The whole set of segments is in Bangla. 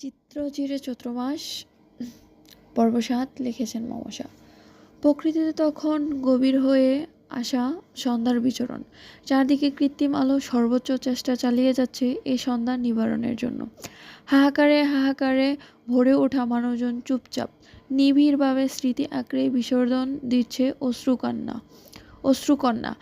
চৈত্র মাস পর্ব সাত লিখেছেন মমসা প্রকৃতিতে তখন গভীর হয়ে আসা সন্ধ্যার বিচরণ। চারদিকে কৃত্রিম আলো সর্বোচ্চ চেষ্টা চালিয়ে যাচ্ছে এই সন্ধ্যা নিবারণের জন্য। হাহাকারে হাহাকারে ভরে ওঠা মানুষজন চুপচাপ, নিবিড়ভাবে স্মৃতি আঁকড়ে বিসর্জন দিচ্ছে অশ্রুকন্যা অশ্রুকন্যা।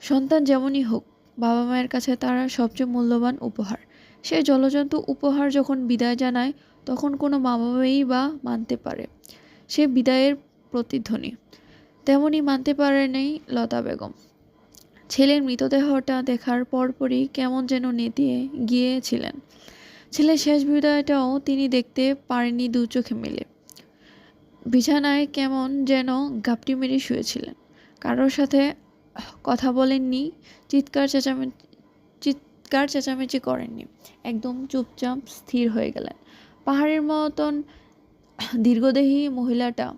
সন্তান যেমনই হোক বাবা মায়ের কাছে তারা সবচেয়ে মূল্যবান উপহার। সে জলজন্তু উপহার যখন বিদায় জানায়, তখন কোনো মা বাবাই বা মানতে পারে। সে বিদায়ের প্রতিধ্বনি। তেমনই মানতে পারেনি লতা বেগম। ছেলের মৃতদেহটা দেখার পরপরই কেমন যেন নেতিয়ে গিয়েছিলেন। ছেলের শেষ বিদায়টাও তিনি দেখতে পারেননি দু চোখে মিলে। বিছানায় কেমন যেন গাপটি মেরে শুয়েছিলেন। কারোর সাথে কথা বলেননি, চিৎকার চেঁচামে, চিৎকার চেঁচামেচি করেননি। একদম চুপচাপ স্থির হয়ে গেলেন। পাহাড়ের মতন দীর্ঘদেহী মহিলাটা।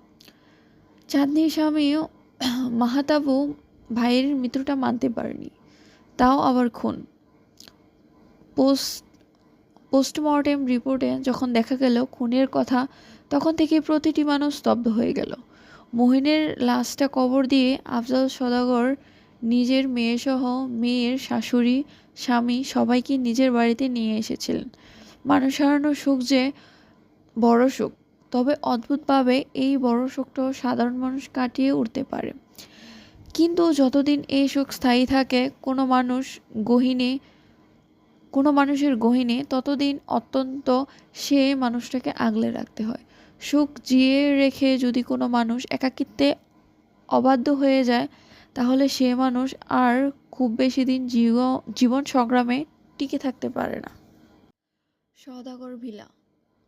চাঁদনি স্বামীও মাহাতাবু ভাইয়ের মৃত্যুটা মানতে পারেনি। তাও আবার খুন। পোস্ট, পোস্টমর্টেম রিপোর্টে যখন দেখা গেল খুনের কথা, তখন থেকে প্রতিটি মানুষ স্তব্ধ হয়ে গেল। মহিনের লাশটা কবর দিয়ে আফজাল সদাগর নিজের মেয়েসহ মেয়ের শাশুড়ি, স্বামী সবাইকে নিজের বাড়িতে নিয়ে এসেছিলেন। মানুষ হারানোর সুখ যে বড় সুখ, তবে অদ্ভুতভাবে এই বড় সুখটাও সাধারণ মানুষ কাটিয়ে উঠতে পারে। কিন্তু যতদিন এই সুখ স্থায়ী থাকে, কোনো মানুষ গহিনে, কোনো মানুষের গহিনে ততদিন অত্যন্ত সে মানুষটাকে আগলে রাখতে হয়। সুখ জিয়ে রেখে যদি কোনো মানুষ একাকিত্বে অবাধ্য হয়ে যায় তাহলে সে মানুষ আর খুব বেশি দিন জীব, জীবন সংগ্রামে টিকে থাকতে পারে না। সদাগর ভিলা,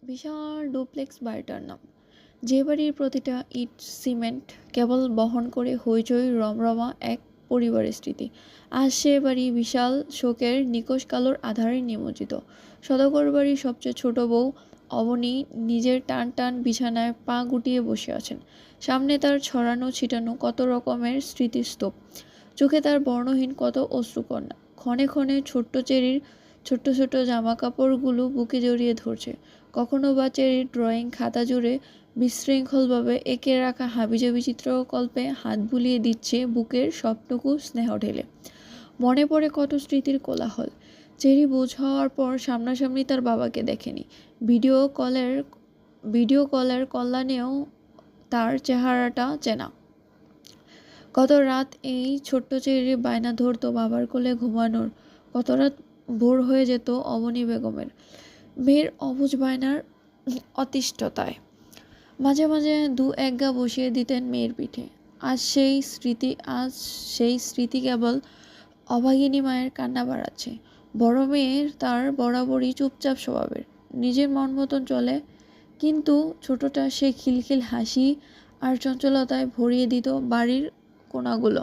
বিশাল ডুপ্লেক্স বাড়িটার নাম। যে বাড়ির প্রতিটা ইট, সিমেন্ট কেবল বহন করে হইচই রমরমা এক পরিবারের স্মৃতি। আজ সে বাড়ি বিশাল শোকের নিকোষ কালোর আধারে নিমজ্জিত। সদাগর বাড়ির সবচেয়ে ছোট বউ অবনী নিজের টান টান বিছানায় পা গুটিয়ে বসে আছেন। সামনে তার ছড়ানো ছিটানো কত রকমের স্মৃতিস্তূপ। চোখে তার বর্ণহীন কত অশ্রুকন্যা। ক্ষণে ক্ষণে ছোট্ট চেরির ছোট্ট ছোট্ট জামা কাপড়গুলো বুকে জড়িয়ে ধরছে। কখনো বা চেরির ড্রয়িং খাতা জুড়ে বিশৃঙ্খলভাবে এঁকে রাখা হাবিজাবি চিত্রকল্পে হাত বুলিয়ে দিচ্ছে বুকের সবটুকু স্নেহ ঢেলে। মনে পড়ে কত স্মৃতির কোলাহল। চেরি বুঝ হওয়ার পর সামনাসামনি তার বাবাকে দেখেনি। ভিডিও কলের ভিডিও কলের কল্যাণেও তার চেহারাটা চেনা। কত রাত এই ছোট্ট চেরি বায়না ধরতো বাবার কোলে ঘুমানোর। কত রাত ভোর হয়ে যেত অবনী বেগমের। মেয়ের অবুজ বায়নার অতিষ্ঠতায়। মাঝে মাঝে দু এক গা বসিয়ে দিতেন মেয়ের পিঠে। আজ সেই স্মৃতি, আজ সেই স্মৃতি কেবল অভাগিনী মায়ের কান্না বাড়াচ্ছে। বড় মেয়ের তার বরাবরই চুপচাপ স্বভাবের। নিজের মন মতন চলে, কিন্তু ছোটটা সে খিলখিল হাসি আর চঞ্চলতায় ভরিয়ে দিত বাড়ির কোনাগুলো।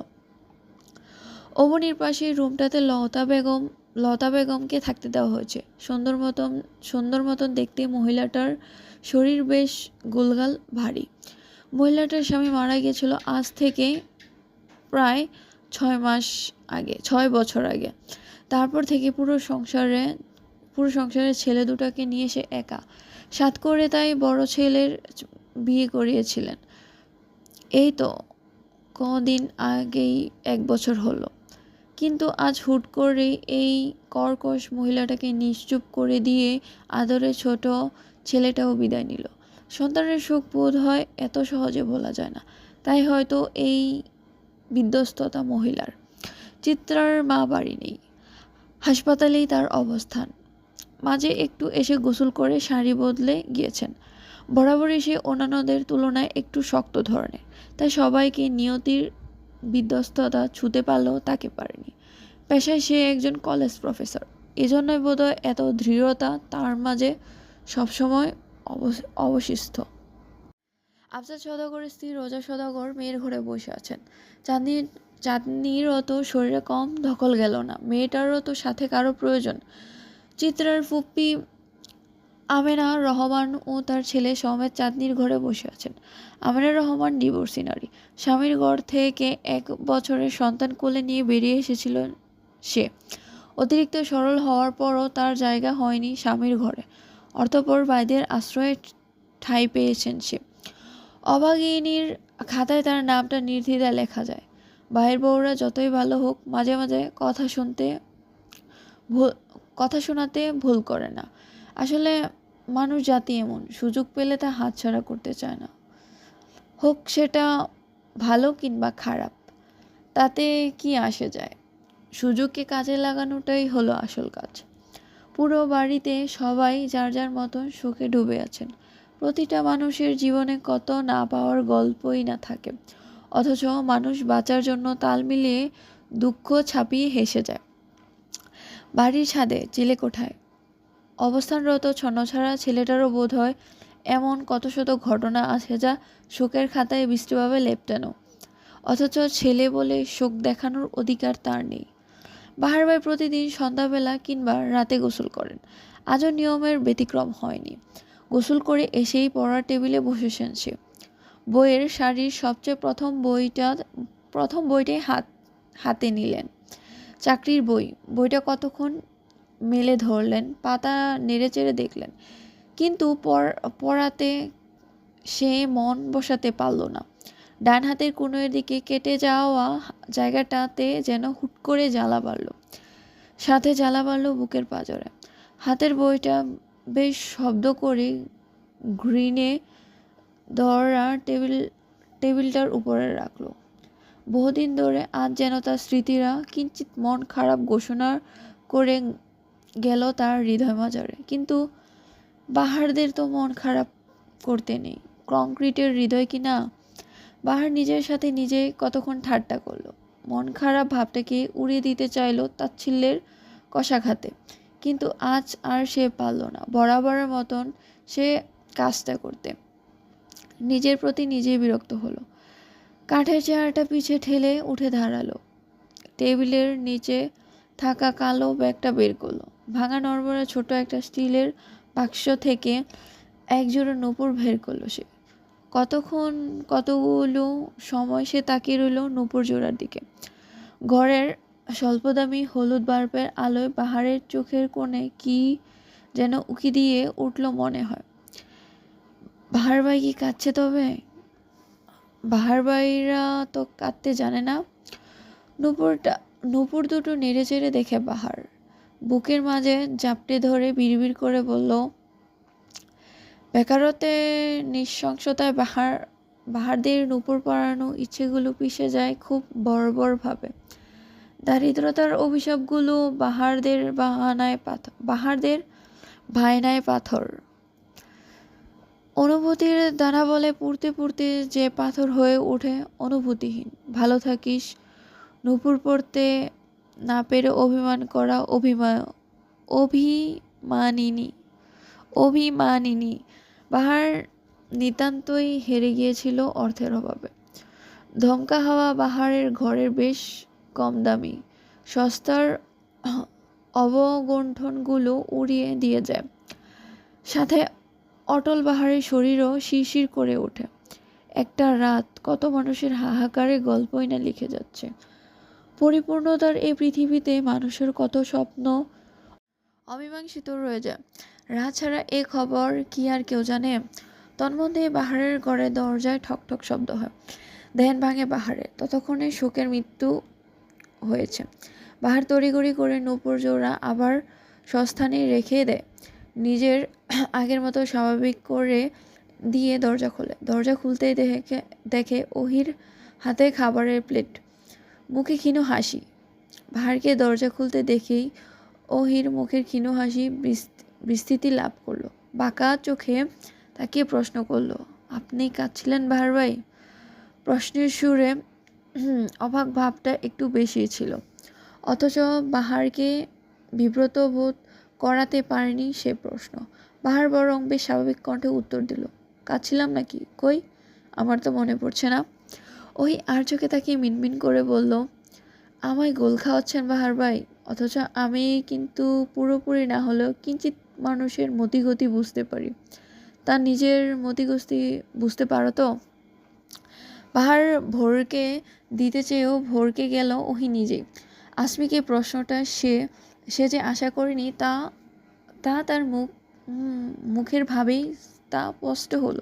অবনীর পাশে রুমটাতে লতা বেগম, লতা বেগমকে থাকতে দেওয়া হয়েছে। সুন্দর মতন সুন্দর মতন দেখতে মহিলাটার শরীর বেশ গোলগাল ভারী। মহিলাটার স্বামী মারা গিয়েছিল আজ থেকে প্রায় ছয় মাস আগে, ছয় বছর আগে। তারপর থেকে পুরো সংসারে, পুরো সংসারের ছেলে দুটাকে নিয়ে সে একা। সাত করে তাই বড় ছেলের বিয়ে করিয়েছিলেন। এই তো কদিন আগেই এক বছর হলো। কিন্তু আজ হুট করে এই কর্কশ মহিলাটাকে নিশ্চুপ করে দিয়ে আদরে ছোট ছেলেটাও বিদায় নিল। সন্তানের সুখ বোধ হয় এত সহজে বলা যায় না। তাই হয়তো এই বিধ্বস্ততা মহিলার। চিত্রার মা বাড়ি নেই। হাসপাতালেই তার অবস্থান। মাঝে একটু এসে গোসল করে শাড়ি বদলে গিয়েছেন। বরাবরই সে অন্যান্যদের তুলনায় একটু শক্ত ধরনের, তাই সবাইকে নিয়তির বিধ্বস্ততা ছুতে পারলেও তাকে পারেনি। পেশায় সে একজন কলেজ প্রফেসর। এজন্যই বোধহয় এত দৃঢ়তা তার মাঝে সবসময় অবশিষ্ট। আফজাদ সদাগরের স্ত্রী রোজা সদাগর মেয়ের ঘরে বসে আছেন। চাঁদনি চাঁদনিরও তো শরীরে কম ধকল গেল না, মেয়েটারও তো সাথে কারও প্রয়োজন। চিত্রার ফুপ্পি আমেনা রহমান ও তার ছেলে সমেত চাঁদনির ঘরে বসে আছেন। আমেনা রহমান ডিভোর্সি নারী। স্বামীর ঘর থেকে এক বছরের সন্তান কোলে নিয়ে বেরিয়ে এসেছিল সে। অতিরিক্ত সরল হওয়ার পরও তার জায়গা হয়নি স্বামীর ঘরে। অর্থপর বাইদের আশ্রয়ে ঠাঁই পেয়েছেন সে। অভাগিনীর খাতায় তার নামটা নির্দ্বিধায় লেখা যায়। ভাইয়ের বউরা যতই ভালো হোক মাঝে মাঝে কথা শুনতে ভুল, কথা শোনাতে ভুল করে না। আসলে মানুষ জাতি এমন, সুযোগ পেলে তা হাতছাড়া করতে চায় না। হোক সেটা ভালো কিংবা খারাপ, তাতে কি আসে যায়? সুযোগকে কাজে লাগানোটাই হলো আসল কাজ। পুরো বাড়িতে সবাই যার যার মতন সুখে ডুবে আছেন। প্রতিটা মানুষের জীবনে কত না পাওয়ার গল্পই না থাকে। অথচ মানুষ বাঁচার জন্য তাল মিলিয়ে দুঃখ ছাপিয়ে হেসে যায়। বাড়ির ছাদে চিলে কোঠায় অবস্থানরত ছন্নছাড়া ছেলেটারও বোধ হয় এমন কত শত ঘটনা আছে যা শোকের খাতায় বৃষ্টিভাবে লেপটানো অথচ ছেলে বলে শোক দেখানোর অধিকার তার নেই। বাহার ভাই প্রতিদিন সন্ধ্যাবেলা কিংবা রাতে গোসল করেন। আজও নিয়মের ব্যতিক্রম হয়নি। গোসল করে এসেই পড়ার টেবিলে বসেছেন সে। বইয়ের শাড়ির সবচেয়ে প্রথম বইটা, প্রথম বইটাই হাত, হাতে নিলেন। চাকরির বই, বইটা কতক্ষণ মেলে ধরলেন, পাতা নেড়ে চেড়ে দেখলেন। কিন্তু পড়াতে সে মন বসাতে পারল না। ডান হাতের কোণের দিকে কেটে যাওয়া জায়গাটাতে যেন হুট করে জ্বালা বাড়ল। সাথে জ্বালা বাড়ল বুকের পাজরে। হাতের বইটা বেশ শব্দ করে গ্রিনে দররা টেবিল, টেবিলটার উপরে রাখল। বহুদিন ধরে আজ যেন তার স্মৃতিরা কিঞ্চিত মন খারাপ ঘোষণা করে গেল তার হৃদয় মাজারে কিন্তু বাহারদের তো মন খারাপ করতে নেই। কংক্রিটের হৃদয় কি না? বাহার নিজের সাথে নিজে কতক্ষণ ঠাট্টা করল। মন খারাপ ভাবটাকে উড়িয়ে দিতে চাইল তাচ্ছিল্যের কষাঘাতে। কিন্তু আজ আর সে পারল না। বরাবরের মতন সে কাজটা করতে। নিজের প্রতি নিজেই বিরক্ত হলো। কাঠের চেয়ারটা পিছে ঠেলে উঠে দাঁড়াল। টেবিলের নিচে থাকা কালো ব্যাগটা বের করল। ভাঙা নড়বড়া ছোট একটা স্টিলের বাক্স থেকে একজোড়া নূপুর বের করল সে। কতক্ষণ কতগুলো সময় সে তাকিয়ে রইল নূপুর জোড়ার দিকে। ঘরের স্বল্পদামি হলুদ বাল্বের আলোয় পাহাড়ের চোখের কোণে কি যেন উকি দিয়ে উঠল মনে হয়। বাহার ভাই কি কাঁদছে তবে? বাহার ভাইরা তো কাঁদতে জানে না। নূপুরটা, নূপুর দুটো নেড়ে চেড়ে দেখে বাহার। বুকের মাঝে জাপটে ধরে বিড়বিড় করে বলল বেকারতে নিঃশংসতায় বাহার, বাহারদের নূপুর পড়ানো ইচ্ছেগুলো পিষে যায় খুব বর্বরভাবে। দারিদ্রতার অভিশাপগুলো বাহারদের বাহানায় পাথর বাহারদের ভায়নায় পাথর। অনুভূতির দানা বলে পুড়তে পুড়তে যে পাথর হয়ে ওঠে অনুভূতিহীন। ভালো থাকিস, নূপুর পড়তে না পেরে অভিমান করা অভিমান অভিমানিনী অভিমানিনী। বাহার নিতান্তই হেরে গিয়েছিল অর্থের অভাবে। ধমকা হাওয়া বাহারের ঘরের বেশ কম দামি। সস্তার অবগুণ্ঠনগুলো উড়িয়ে দিয়ে যায়। সাথে অটল বাহারের শরীরও শিরশির করে ওঠে। একটা রাত কত মানুষের হাহাকারে গল্পই না লিখে যাচ্ছে। পরিপূর্ণতার এই পৃথিবীতে মানুষের কত স্বপ্ন অমীমাংসিত রয়ে যায়। রাত ছাড়া এ খবর কি আর কেউ জানে? তন্মধ্যে বাহারের ঘরে দরজায় ঠক ঠক শব্দ হয়। ধ্যান ভাঙে বাহারে। ততক্ষণে শোকের মৃত্যু হয়েছে। বাহার তড়িগড়ি করে নূপুর জোড়া আবার সস্থানে রেখে দেয়। নিজের আগের মতো স্বাভাবিক করে দিয়ে দরজা খোলে। দরজা খুলতেই দেখে দেখে ওহির হাতে খাবারের প্লেট। মুখে ক্ষীণ হাসি। বাহারকে দরজা খুলতে দেখেই ওহির মুখের ক্ষীণ হাসি বিস্তৃতি লাভ করল। বাঁকা চোখে তাকে প্রশ্ন করল, আপনি কাঁদছিলেন বাহার ভাই? প্রশ্নের সুরে অবাক ভাবটা একটু বেশি ছিল। অথচ বাহারকে বিব্রত বোধ করাতে পারেনি সে প্রশ্ন। বাহার বরং বেশ স্বাভাবিক কণ্ঠে উত্তর দিল কাঁদছিলাম নাকি? কই? আমার তো মনে পড়ছে না। ওই আর চোখে তাকে মিনমিন করে বলল, আমায় গোল খাওয়াচ্ছেন বাহার ভাই, অথচ আমি কিন্তু পুরোপুরি না হলেও কিঞ্চিত মানুষের মতিগতি বুঝতে পারি। তার নিজের মতিগতি বুঝতে পারো তো? পাহাড় ভোরকে দিতে চেয়েও ভোরকে গেল ওহি নিজেই। আসমিকে প্রশ্নটা সে সে যে আশা করেনি তা তা তার মুখ মুখের ভাবেই তা স্পষ্ট হলো।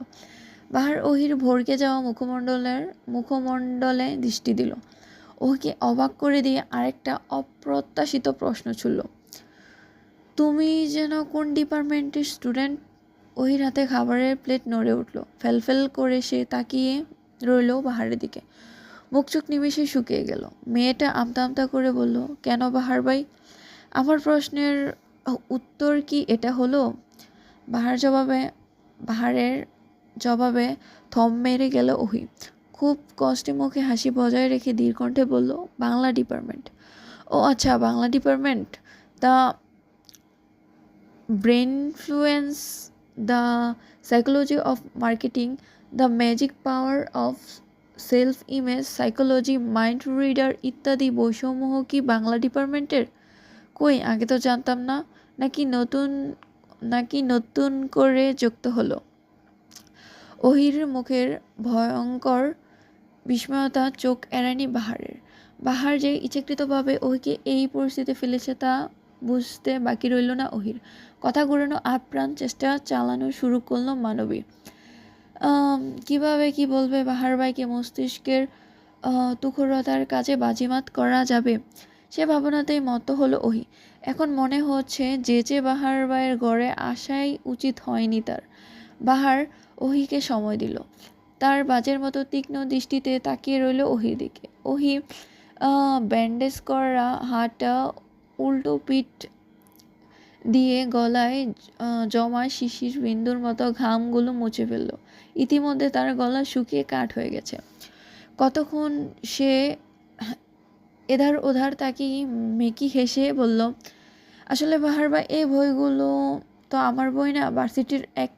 বাহার ওহির ভরকে যাওয়া মুখমণ্ডলের, মুখমণ্ডলে দৃষ্টি দিল। ওকে অবাক করে দিয়ে আরেকটা অপ্রত্যাশিত প্রশ্ন ছুড়ল। তুমি যেন কোন ডিপার্টমেন্টের স্টুডেন্ট? ওহির হাতে খাবারের প্লেট নড়ে উঠল। ফেলফেল করে সে তাকিয়ে রইল বাহারের দিকে। মুখ চোখ নিমেষে শুকিয়ে গেল। মেয়েটা আমতা আমতা করে বলল, কেন বাহার ভাই? আমার প্রশ্নের উত্তর কি? এটা হলো, বাহার জবাবে, বাহারের জবাবে থম মেরে গেল ওহি। খুব কষ্টে মুখে হাসি বজায় রেখে দীর্ঘণ্ঠে বলল, বাংলা ডিপার্টমেন্ট। ও আচ্ছা Bangla department? The brain influence the psychology of marketing, the magic power of self image, psychology, mind reader ইত্যাদি বৈষম্য কি বাংলা ডিপার্টমেন্টের? কই? আগে তো জানতাম না। নাকি নতুন নাকি নতুন করে যুক্ত হলো? ওহির মুখের ভয়ঙ্কর বিস্ময়তা চোখ এড়ায়নি বাহারের। বাহার যে ইচ্ছাকৃতভাবে ওহিকে এই পরিস্থিতিতে ফেলেছে তা বুঝতে বাকি রইল না ওহির কথা ঘুরানো আপ্রাণ চেষ্টা চালানো শুরু করল মানবী। কীভাবে কি বলবে? বাহার ভাইকে মস্তিষ্কের তুখরতার কাজে বাজিমাত করা যাবে? সে ভাবনাতেই মত হলো ওহি। এখন মনে হচ্ছে যে যে বাহার ভাইয়ের গড়ে আসাই উচিত হয়নি তার। বাহার ওহিকে সময় দিল। তার বাজের মতো তীক্ষ্ণ দৃষ্টিতে তাকিয়ে রইল ওহির দিকে। ওহি ব্যান্ডেজ করা হাতটা উল্টো পিঠ দিয়ে গলায় জমা শিশির বিন্দুর মতো ঘামগুলো মুছে ফেলল। ইতিমধ্যে তার গলা শুকিয়ে কাঠ হয়ে গেছে। কতক্ষণ সে এধার ওধার তাকিয়ে মেকি হেসে বলল, আসলে বাহার বা এই বইগুলো তো আমার বই না, ভার্সিটির এক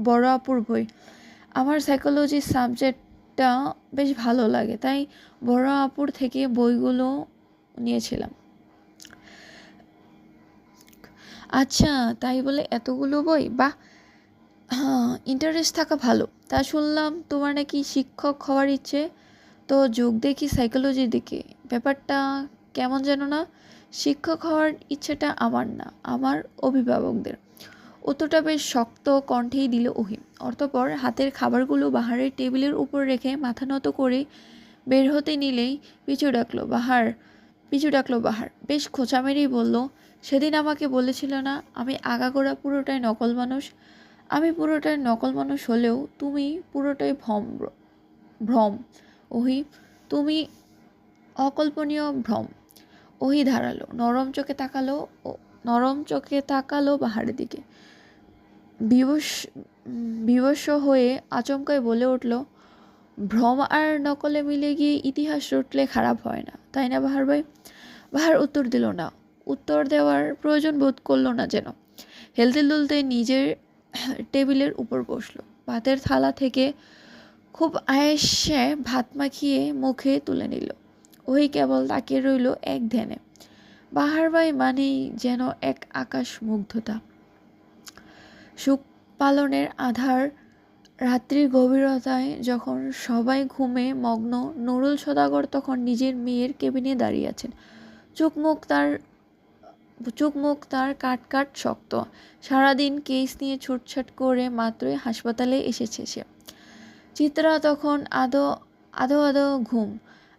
বড় আপুর বই। আমার সাইকোলজি সাবজেক্টটা বেশ ভালো লাগে, তাই বড় আপুর থেকে বইগুলো নিয়েছিলাম। আচ্ছা তাই বলে এতগুলো বই? বাহ! হ্যাঁ ইন্টারেস্ট থাকা ভালো। তা শুনলাম তোমার নাকি শিক্ষক হওয়ার ইচ্ছে, তো যোগ দেখি সাইকোলজির দিকে। ব্যাপারটা কেমন যেন না, শিক্ষক হওয়ার ইচ্ছেটা আমার না, আমার অভিভাবকদের। উত্তরটা বেশ শক্ত কণ্ঠেই দিল ওহিম অর্থপর হাতের খাবারগুলো বাহারের টেবিলের উপর রেখে মাথা নত করে বের হতে নিলেই পিছু ডাকলো, বাহার, পিছু ডাকলো, বাহার। বেশ খোঁচা মেরেই বলল, সেদিন আমাকে বলেছিল না, আমি আগাগোড়া পুরোটাই নকল মানুষ। আমি পুরোটাই নকল মানুষ হলেও তুমি পুরোটাই ভ্রম ভ্রম। ওহি তুমি অকল্পনীয় ভ্রম। ওহি ধারালো, নরম চোখে তাকালো ও নরম চোখে তাকালো পাহাড়ের দিকে। বিবশ বিবশ হয়ে আচমকায় বলে উঠল, ভ্রম আর নকলে মিলে গিয়ে ইতিহাস রটলে খারাপ হয় না, তাই না বাহার ভাই? বাহার উত্তর দিল না। উত্তর দেওয়ার প্রয়োজন বোধ করল না যেন। হেলতে দুলতে নিজের টেবিলের উপর বসল। ভাতের থালা থেকে খুব আয়েসে ভাত মাখিয়ে মুখে তুলে নিল। ওই কেবল তাকিয়ে রইল এক ধ্যানে। বাহার ভাই মানেই যেন এক আকাশ মুগ্ধতা সুখ পালনের আধার রাত্রির গভীরতায় যখন সবাই ঘুমে মগ্ন, নুরুল সদাগর তখন নিজের মেয়ের কেবিনে দাঁড়িয়ে আছেন। চোখ মুখ তার চোখ মুখ তার কাট কাট শক্ত। সারাদিন কেস নিয়ে ছুটছাট করে মাত্রই হাসপাতালে এসেছে সে। চিত্রা তখন আদো আধো আধো ঘুম।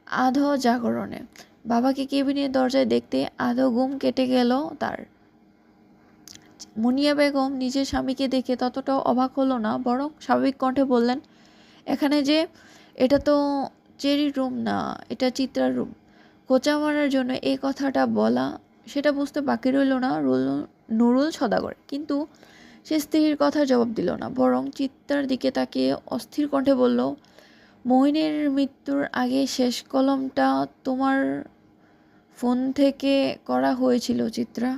আধো জাগরণে। বাবাকে কেবিনের দরজায় দেখতে আধো ঘুম কেটে গেল তার। মুনিয়া বেগম নিজের স্বামীকে দেখে ততটাও অবাক হলো না, বরং স্বাভাবিক কণ্ঠে বললেন, এখানে যে, এটা তো চেরি রুম না, এটা চিত্রার রুম। কোচা মারার জন্য এই কথাটা বলা, সেটা বুঝতে বাকি রইল না রুল, নুরুল সদাগর। কিন্তু সে স্ত্রীর কথা জবাব দিল না, বরং চিত্রার দিকে তাকিয়ে অস্থির কণ্ঠে বলল মোহিনীর মৃত্যুর আগে শেষ কলমটা তোমার ফোন থেকে করা হয়েছিল চিত্রা?